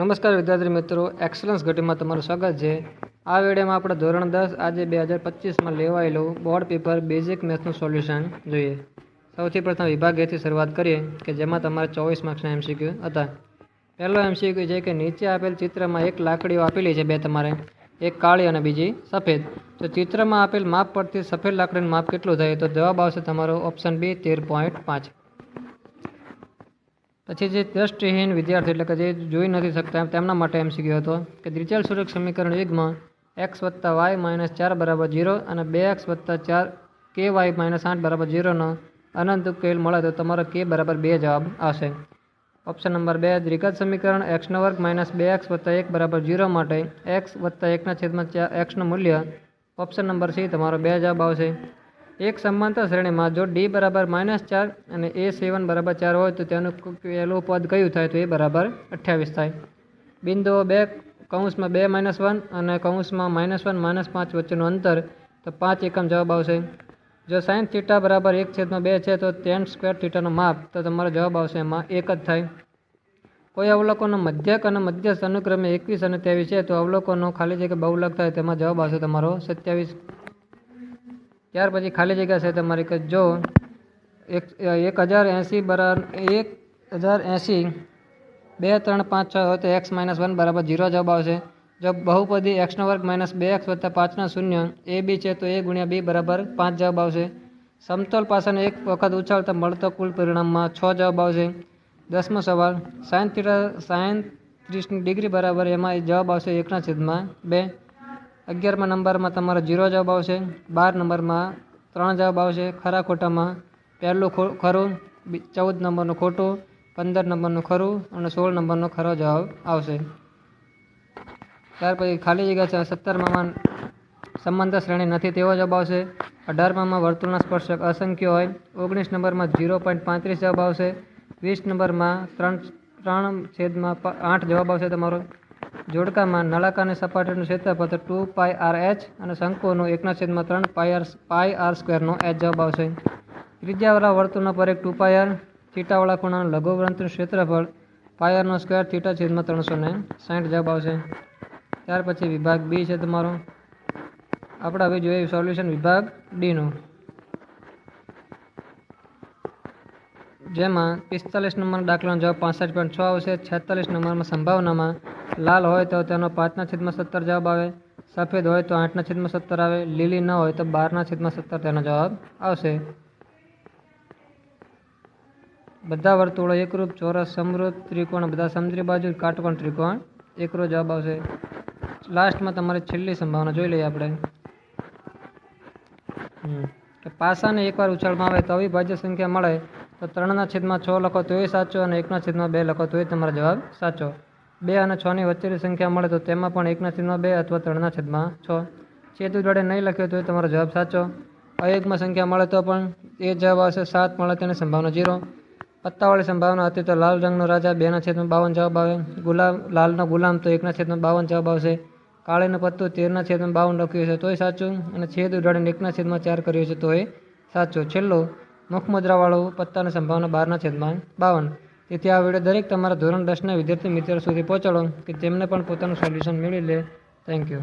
નમસ્કાર વિદ્યાર્થી મિત્રો એક્સલન્સ ઘટીમાં તમારું સ્વાગત છે. આ વિડીયોમાં આપણે ધોરણ દસ આજે બે હજાર પચીસમાં લેવાયેલું બોર્ડ પેપર બેઝિક મેથ્સનું સોલ્યુશન જોઈએ. સૌથી પ્રથમ વિભાગ શરૂઆત કરીએ કે જેમાં તમારે ચોવીસ માર્ક્સના એમસીક્યુ હતા. પહેલો એમસીક્યુ છે કે નીચે આપેલ ચિત્રમાં એક લાકડીઓ આપેલી છે બે તમારે, એક કાળી અને બીજી સફેદ. તો ચિત્રમાં આપેલ માપ પરથી સફેદ લાકડીનું માપ કેટલું થાય? તો જવાબ આવશે તમારો ઓપ્શન બી તેર પોઈન્ટ પાંચ. પછી જે દ્રષ્ટિહીન વિદ્યાર્થી એટલે કે જે જોઈ નથી શકતા તેમના માટે એમ શીખ્યો હતો કે દ્વિચલ સૂચક સમીકરણ યુગમાં એક્સ વત્તા વાય માઇનસ ચાર બરાબર જીરો અને બે એક્સ વત્તા ચાર કે વાય માઇનસ આઠ બરાબર જીરોનો અનંત ઉકેલ મળે તો તમારો કે બરાબર બે જવાબ આવશે. ઓપ્શન નંબર બે, દ્વિઘાત સમીકરણ એક્સનો વર્ગ માઇનસ બે એક્સ વત્તા એક બરાબર જીરો માટે એક્સ વત્તા એકના છેદમાં ચાર એક્સનું મૂલ્ય. ઓપ્શન નંબર સી તમારો બે જવાબ આવશે. એક સમાંતર શ્રેણીમાં જો ડી બરાબર માઇનસ ચાર અને એ સેવન બરાબર ચાર હોય તો તેનું પહેલું પદ કયું થાય તો એ બરાબર અઠ્યાવીસ થાય. બિંદુઓ બે, કૌંસમાં બે માઇનસ વન અને કૌંસમાં માઇનસ વન, માઇનસ પાંચ વચ્ચેનું અંતર તો પાંચ એકમ જવાબ આવશે. જો સાઇન થીટા બરાબર એક છેદમાં બે છે તો ટેન સ્ક્વેર થીટાનું માપ તો તમારો જવાબ આવશે એમાં એક જ થાય. કોઈ અવલોકનો મધ્યક અને મધ્યસ્થ અનુક્રમે એકવીસ અને ત્રેવીસ છે તો અવલોકનો ખાલી જગ્યા બહુલક થાય તેમાં જવાબ આવશે તમારો સત્યાવીસ. ત્યાર પછી ખાલી જગ્યા છે તમારી જો. એક એક હજાર એંસી બરાબર, એક હજાર એંસી, બે, ત્રણ, પાંચ, છ હોય તો એક્સ માઇનસ વન બરાબર જીરો જવાબ આવશે. જો બહુપદી એક્સનો વર્ગ માઇનસ બે એક્સ વત્તા પાંચના શૂન્ય, એ બી છે તો એ ગુણ્યા બી બરાબર પાંચ જવાબ આવશે. સમતોલ પાસાને એક વખત ઉછાળતા મળતો કુલ પરિણામમાં છ જવાબ આવશે. દસમો સવાલ સાયન્સ થીટા, સાઈન ત્રીસની ડિગ્રી બરાબર એમાં જવાબ આવશે એકના છેદમાં બે. અગિયારમા નંબરમાં તમારો જીરો જવાબ આવશે, બાર નંબરમાં ત્રણ જવાબ આવશે, ખરા ખોટામાં પહેલું ખરું ચૌદ નંબરનું ખોટું, પંદર નંબરનું ખરું અને સોળ નંબરનો ખરો જવાબ આવશે. ત્યાર પછી ખાલી જગ્યા છે સત્તરમાં સંબંધ શ્રેણી નથી, તેવો જવાબ આવશે. અઢારમાં વર્તુળના સ્પર્શક અસંખ્ય હોય, ઓગણીસ નંબરમાં ઝીરો પોઈન્ટ પાંત્રીસ જવાબ આવશે, વીસ નંબરમાં ત્રણ ત્રણ છેદમાં આઠ જવાબ આવશે તમારો. જોડકામાં નળાકારની સપાટીનું ક્ષેત્રફળ ટુ પાય આર એચ અને શંકુનું એકના છેદમાં ત્રણ પાય આર પાય આર સ્ક્વેરનો એચ જવાબ આવશે. ત્રિજ્યાવાળા વર્તુળનો પર એક ટુ પાય આર, થીટાવાળા ખૂણાનું લઘુવૃંતનું ક્ષેત્રફળ પાયરનો સ્ક્વેર, થીટા છેદમાં ત્રણસો ને સાઠ જવાબ આવશે. ત્યાર પછી વિભાગ બી છે તમારો. આપણે હવે જોઈએ સોલ્યુશન વિભાગ ડીનું જેમાં પિસ્તાલીસ નંબરના દાખલાનો જવાબ પાસઠ પોઈન્ટ છ આવશે. છેતાલીસ નંબરમાં સંભાવનામાં લાલ હોય તો તેનો પાંચના છેદમાં સત્તર જવાબ આવે. સફેદ હોય તો આઠના છેદમાં સત્તર આવે. લીલી ન હોય તો બારના છેદમાં સત્તર તેનો જવાબ આવશે. બધા વર્તુળો એકરૂપ, ચોરસ, સમૃદ્ધ ત્રિકોણ, બધા સમદ્રી બાજુ, કાટકોણ, ત્રિકોણ, એકરો જવાબ આવશે. લાસ્ટમાં તમારે છેલ્લી સંભાવના જોઈ લઈએ આપણે. કે પાસાને એકવાર ઉછાળમાં આવે તો અવિભાજ્ય સંખ્યા મળે. તો ત્રણના છેદમાં છ લખો તોય સાચો અને એકના છેદમાં બે લખો તોય તમારો જવાબ સાચો. બે અને છની વચ્ચેની સંખ્યા મળે તો તેમાં પણ એકના છેદમાં બે અથવા ત્રણના છેદમાં છ. છેદ જોડે નહીં લખ્યો તો તમારો જવાબ સાચો. અયોગમાં સંખ્યા મળે તો પણ એ જવાબ આવશે સાત, મળે તેની સંભાવના જીરો પત્તાવાળી સંભાવના હતી તો લાલ રંગનો રાજા બેના છેદમાં બાવન જવાબ આવે. ગુલામ, લાલનો ગુલામ તો એકના છેદમાં બાવન જવાબ આવશે. કાળીનું પત્તું તેરના છેદમાં બાવન લખ્યું છે તોય સાચું. અને છેદ ઉડાડીને એકના છેદમાં ચાર કર્યું છે તોય સાચું. છેલ્લું મુખ મુદ્રાવાળું પત્તાની સંભાવના બારના છેદમાં બાવન. તેથી આ વીડિયો દરેક તમારા ધોરણ દસના વિદ્યાર્થી મિત્રો સુધી પહોંચાડો કે તેમને પણ પોતાનું સોલ્યુશન મેળવી લે. Thank you